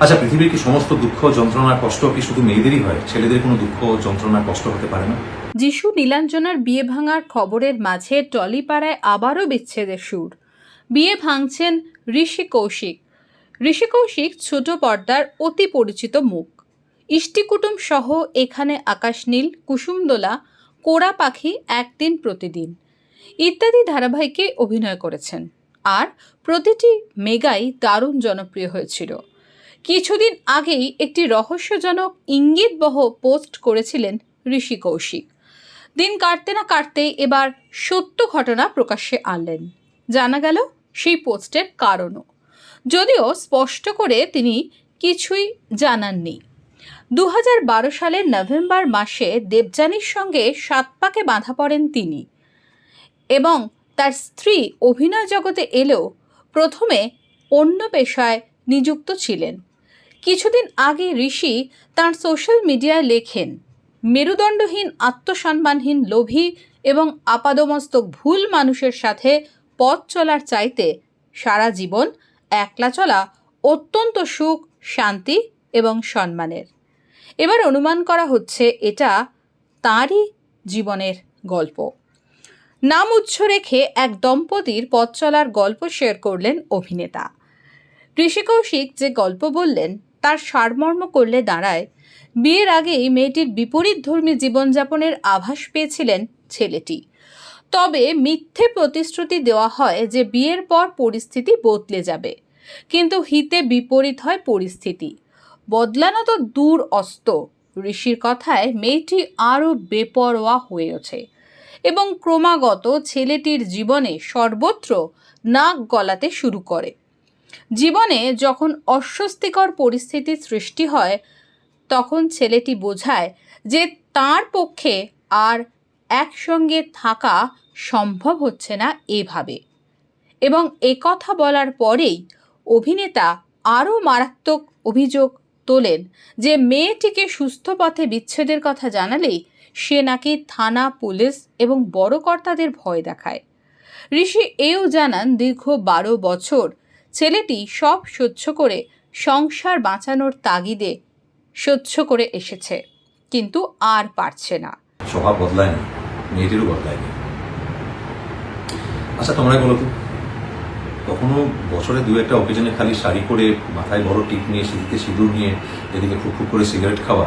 আচ্ছা পৃথিবীর কি সমস্ত দুঃখ, যন্ত্রণা, কষ্ট কি শুধু মেয়েদেরই হয়? ছেলেদের কোনো দুঃখ, যন্ত্রণা, কষ্ট হতে পারে না? যিশু নীলাঞ্জনার বিয়ে ভাঙার খবরের মাঝে টলিপাড়ায় আবারও বিচ্ছেদের সুর। বিয়ে ভাঙছেন ঋষি কৌশিক। ঋষি কৌশিক ছোট পর্দার অতি পরিচিত মুখ। ইষ্টিকুটুম সহ এখানে আকাশ আকাশনীল কুসুমদোলা কোড়া পাখি একদিন প্রতিদিন। ইত্যাদি ধারাবাহিকে অভিনয় করেছেন। আর প্রতিটি মেগাই দারুণ জনপ্রিয় হয়েছিল। কিছুদিন আগেই একটি রহস্যজনক ইঙ্গিতবহ পোস্ট করেছিলেন ঋষি কৌশিক। দিন কাটতে না কাটতেই এবার সত্য ঘটনা প্রকাশ্যে আনলেন। জানা গেল সেই পোস্টের কারণও। যদিও স্পষ্ট করে তিনি কিছুই জানাননি। দু বারো সালের নভেম্বর মাসে দেবযানীর সঙ্গে সাত পাকে বাঁধা পড়েন তিনি এবং তার স্ত্রী অভিনয় জগতে এলেও প্রথমে অন্য পেশায় নিযুক্ত ছিলেন। কিছুদিন আগে ঋষি তার সোশ্যাল মিডিয়ায় লেখেন, মেরুদণ্ডহীন, আত্মসম্মানহীন, লোভী এবং আপাদমস্তক ভুল মানুষের সাথে পথ চলার চাইতে সারা জীবন একলা চলা অত্যন্ত সুখ, শান্তি এবং সম্মানের। এবার অনুমান করা হচ্ছে এটা তাঁরই জীবনের গল্প। নাম উচ্চ রেখে এক দম্পতির পথ চলার গল্প শেয়ার করলেন অভিনেতা। ঋষি কৌশিক যে গল্প বললেন তার সারমর্ম করলে দাঁড়ায়। বিয়ের আগেই মেয়েটির বিপরীত ধর্মী জীবনযাপনের আভাস পেয়েছিলেন ছেলেটি। তবে মিথ্যে প্রতিশ্রুতি দেওয়া হয় যে বিয়ের পর পরিস্থিতি বদলে যাবে। কিন্তু হিতে বিপরীত হয় পরিস্থিতি। বদলানো তো দূর অস্ত। ঋষির কথায় মেয়েটি আরও বেপরোয়া হয়ে ওঠে এবং ক্রমাগত ছেলেটির জীবনে সর্বত্র নাক গলাতে শুরু করে। জীবনে যখন অস্বস্তিকর পরিস্থিতি সৃষ্টি হয়, তখন ছেলেটি বোঝায় যে তার পক্ষে আর একসঙ্গে থাকা সম্ভব হচ্ছে না এভাবে। এবং কথা বলার পরেই অভিনেতা আরও মারাত্মক অভিযোগ তোলেন যে মেয়েটিকে সুস্থ পথে বিচ্ছেদের কথা জানালেই সে নাকি থানা, পুলিশ এবং বড় কর্তাদের ভয় দেখায়। ঋষি এও জানান দীর্ঘ বারো বছর ছেলেটি সব সহ্য করে সংসার বাঁচানোর তাগিদে সহ্য করে এসেছে, কিন্তু আর পারছে না। স্বভাব বদলায়নি, মেয়েটিরও বদলায়নি। আচ্ছা তোমরাই বলো তো, কখনো বছরে দু একটা অকেশনে খালি শাড়ি করে মাথায় বড় টিপ নিয়ে, সিঁড়িতে সিঁদুর নিয়ে, এদিকে ফুক ফুক করে সিগারেট খাওয়া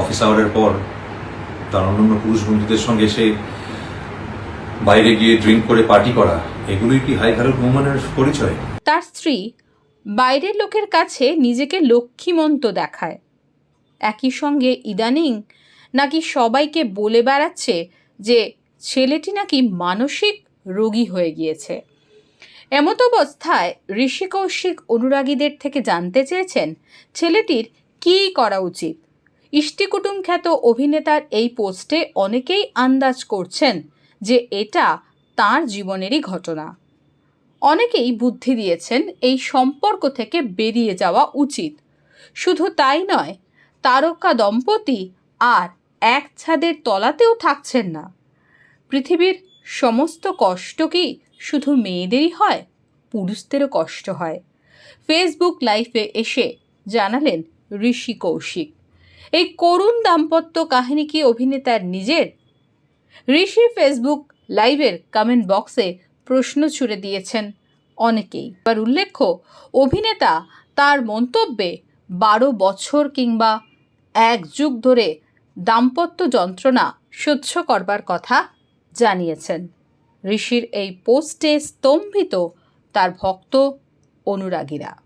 অফিস আওয়ারের পর তার অন্যান্য পুরুষ বন্ধুদের সঙ্গে এসে বাইরে গিয়ে ড্রিঙ্ক করে পার্টি করা এগুলোই কি হাই ভ্যালুড উমেনের পরিচয়? তার স্ত্রী বাইরের লোকের কাছে নিজেকে লক্ষ্মীমন্ত দেখায়। একই সঙ্গে ইদানিং নাকি সবাইকে বলে বেড়াচ্ছে যে ছেলেটি নাকি মানসিক রোগী হয়ে গিয়েছে। এমত অবস্থায় ঋষি কৌশিক অনুরাগীদের থেকে জানতে চেয়েছেন ছেলেটির কী করা উচিত। ইষ্টিকুটুম খ্যাত অভিনেতার এই পোস্টে অনেকেই আন্দাজ করছেন যে এটা তার জীবনেরই ঘটনা। অনেকেই বুদ্ধি দিয়েছেন এই সম্পর্ক থেকে বেরিয়ে যাওয়া উচিত। শুধু তাই নয়, তারকা দম্পতি আর এক ছাদের তলাতেও থাকছেন না। পৃথিবীর সমস্ত কষ্ট কি শুধু মেয়েদেরই হয়, পুরুষদেরও কষ্ট হয়? ফেসবুক লাইভে এসে জানালেন ঋষি কৌশিক, এই করুণ দাম্পত্য কাহিনী কি অভিনেতার নিজের? ঋষি ফেসবুক লাইভের কমেন্ট বক্সে প্রশ্ন ছুড়ে দিয়েছেন অনেকেই। এবার উল্লেখ্য, অভিনেতা তার মন্তব্যে বারো বছর কিংবা এক যুগ ধরে দাম্পত্য যন্ত্রণা সহ্য করবার কথা জানিয়েছেন। ঋষির এই পোস্টে স্তম্ভিত তার ভক্ত অনুরাগীরা।